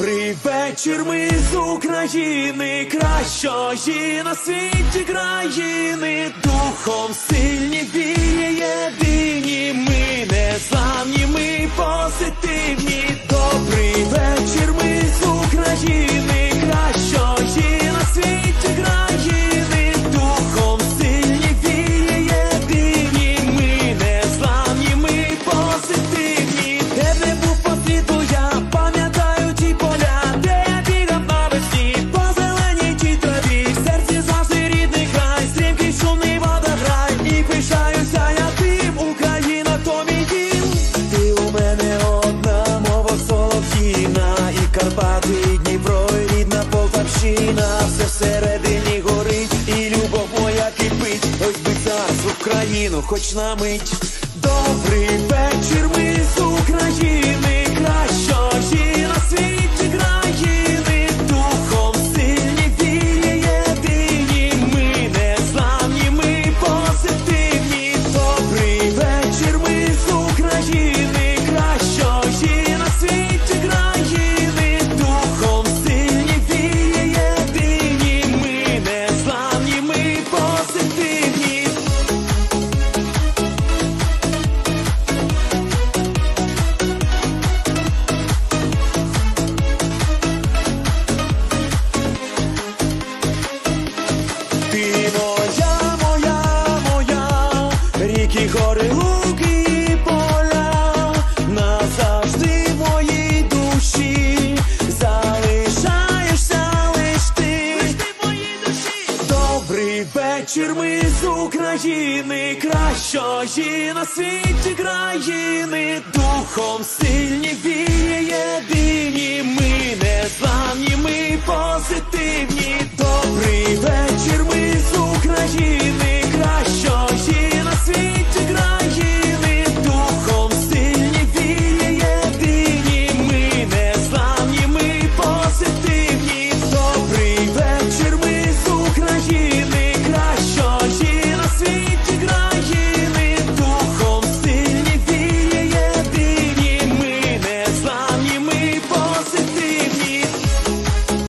Добрий вечір, ми з України, кращої на світі країни, духом сильні віє єдині. Україну, хоч на мить. Добрий вечір, ми з України. Дикі гори, луки поля назавжди в моїй душі, залишаєшся лиш ти, лиш моїй душі. Добрий вечір, ми з України, кращої на світі країни, духом сильні.